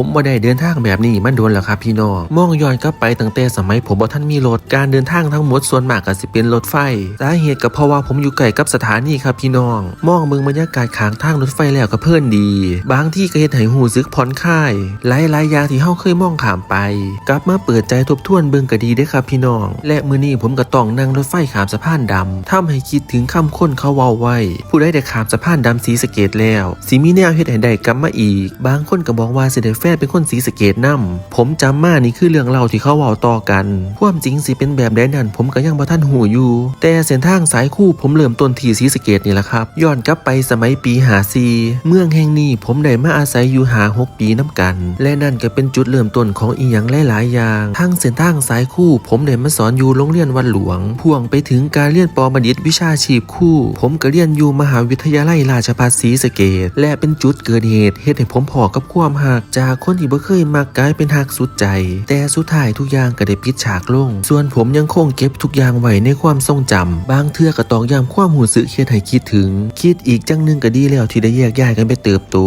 ผมบ่ได้เดินทางแบบนี้มันโดนแล้วครับพี่น้องมองย้อนกลับไปตั้งแต่สมัยผมบ่ท่านมีรถการเดินทางทั้งหมดส่วนมากก็สิเป็นรถไฟสาเหตุก็เพราะว่าผมอยู่ใกล้กับสถานีครับพี่น้อง มองเมืองบรรยากาศขางทางรถไฟแล้วก็เพลินดี บางที่ก็เฮ็ดให้หูซึกผ่อนคลายหลายๆอย่างที่เฮาเคยมองข้ามไป กลับมาเปิดใจทบทวนเบิ่งก็ดีเด้ครับพี่น้อง และมื้อนี้ผมก็ต้องนั่งรถไฟขามสะพานดำทำให้คิดถึงคำค้นเขาเว้าไว้ ผู้ใดได้ขามสะพานดำสีสเกตแล้วสิมีแนวเฮ็ดให้ได้กลับมาอีก บางคนก็บอกว่าสิได้แฟนเป็นคนสีสเกตนํผมจำมานี่คือเรื่องเล่าที่เขาเว้าต่อกัน ความจริงสิเป็นแบบใดนั้น ผมก็ยังบ่ทันหูอยู่ แต่เส้นทางสายคู่ผมเริ่มต้นที่สีสเกตนี่แหละครับ ย้อนกลับไปสมัยปีหาซีเมืองแห่งนี้ผมได้มาอาศัยอยู่หาหกปีน้ำกัน และนั่นก็เป็นจุดเริ่มต้นของอีหยังหลายๆอย่างทั้งเส้นทางสายคู่ ผมได้มาสอนอยู่โรงเรียนวัดหลวง พ่วงไปถึงการเรียนปอบัณฑิตวิชาชีพคู่ ผมก็เรียนอยู่มหาวิทยาลัยราชภัฏศรีสเกษและเป็นจุดเกิดเหตุเฮ็ดให้ผมพอกับความหักจากคนที่บ่เคยมักกลายเป็นหักสุดใจ แต่สุดท้ายทุกอย่างก็ได้ปิดฉากลง ส่วนผมยังคงเก็บทุกอย่างไว้ในความทรงจำบางเทื่อก็ต้องย้ำความหูสึกเฮ็ดให้คิดถึง คิดอีกจังหนึงก็ดีแล้วที่ได้แยกย้ายกันไปเติบโต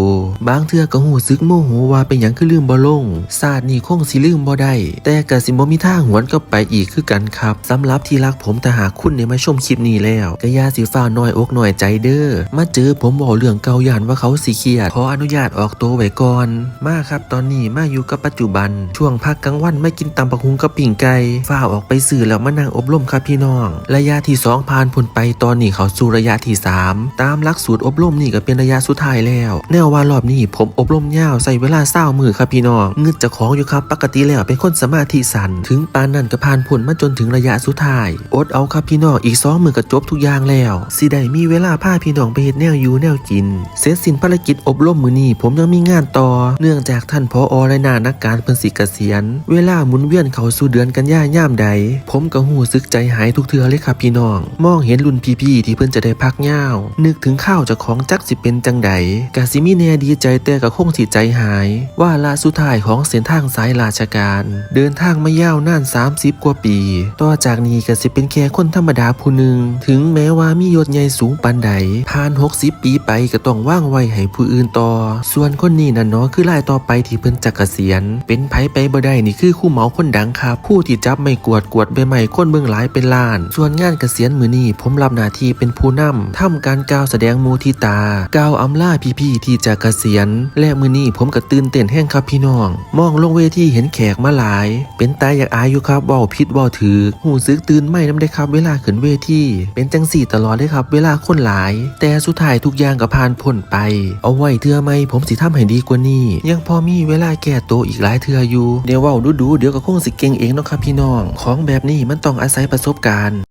บางเทื่อก็หูสึกโมโหว่าเป็นหยังคือลืมบ่ลงศาสตร์นี่คงสิลืมบ่ได้ แต่ก็สิบ่มีทางหวนกลับไปอีกคือกันครับสำหรับที่รักผมถ้าหากคุณได้มาชมคลิปนี้แล้วก็อย่าสิฟ้าน้อยอกน้อยใจเด้อมาเจอผมเว้าเรื่องเก่าย่านว่าเขาสิเครียดขออนุญาตออกตัวไว้ก่อนมากครับตอนนี้มาอยู่กับปัจจุบัน ช่วงพักกลางวันไม่กินตำบักหุงกับปิ่งไก่ฝ้าวออกไปสื่อแล้วมานั่งอบรมครับพี่น้อง ระยะที่สองผ่านพ้นไปตอนนี้เขาสู่ระยะที่สามตามหลักสูตรอบรมนี่ก็เป็นระยะสุดท้ายแล้วแนวว่ารอบนี้ผมอบรมยาวใส่เวลาเศร้ามือครับพี่น้องเงึดเจะของอยู่ครับปกติแล้วเป็นคนสมาธิสั้นถึงปานนั้นก็ผ่านพ้นมาจนถึงระยะสุดท้ายอดเอาครับพี่น้องอีกสองมือก็จบทุกอย่างแล้วสิได้มีเวลาพาพี่น้องไปเฮ็ดแนวอยู่แนวกิน เสร็จสิ้นภารกิจอบรมมือนี้ผมยังมีงานต่อเนื่องจากท่านพออและนานักการเพิ่นสิเกษียณ เวลาหมุนเวียนเขาสู่เดือนกันยาย่ามใด ผมก็หูซึกใจหายทุกเทือเลยครับพี่น้อง มองเห็นรุ่นพี่ๆที่เพิ่นจะได้พักยาวนึกถึงข้าวจากของจักสิเป็นจังใดกะสิมีแน่ดีใจแต่ก็คงสิใจหาย ว่าลาสุดท้ายของเส้นทางสายราชการ เดินทางมายาวนาน 30 กว่าปี ต่อจากนี้ก็สิเป็นแค่คนธรรมดาผู้หนึ่งถึงแม้ว่ามียศใหญ่สูงปานใดผ่าน 60 ปีไปก็ต้องว่างไว้ให้ผู้อื่นต่อ ส่วนคนนี้นั่นเนาะคือรายต่อไปไปที่เพิ่นจะเกษียณ เป็นไผไปบ่ได้นี่คือคู่เหมาคนดังครับผู้ที่จับไม่กวดกวดใบไม้คนเบื้องหลายเป็นล้าน ส่วนงานเกษียณมือนี้ผมรับหน้าที่เป็นผู้นำทำการกล่าวแสดงมูทิตากล่าวอำลาพี่ๆที่จะเกษียณ และมือนี้ผมก็ตื่นเต้นแห้งครับพี่น้อง มองลงเวทีเห็นแขกมาหลาย เป็นตายอยากอายอยู่ครับว้าผิดเว้าถือหูซึกตื่นไม่น้ำได้ครับ เวลาขึ้นเวทีเป็นจังสี่ตลอดเลยครับ เวลาคนหลาย แต่สุดท้ายทุกอย่างก็ผ่านพ้นไป เอาไว้เทื่อไม่ผมสิทำให้ดีกว่านี้ยังพอมีเวลาแก่ตัวอีกหลายเทื่ออยู่ เดี๋ยวว่าดูๆเดี๋ยวก็คงสิเก่งเองเนาะครับพี่น้อง ของแบบนี้มันต้องอาศัยประสบการณ์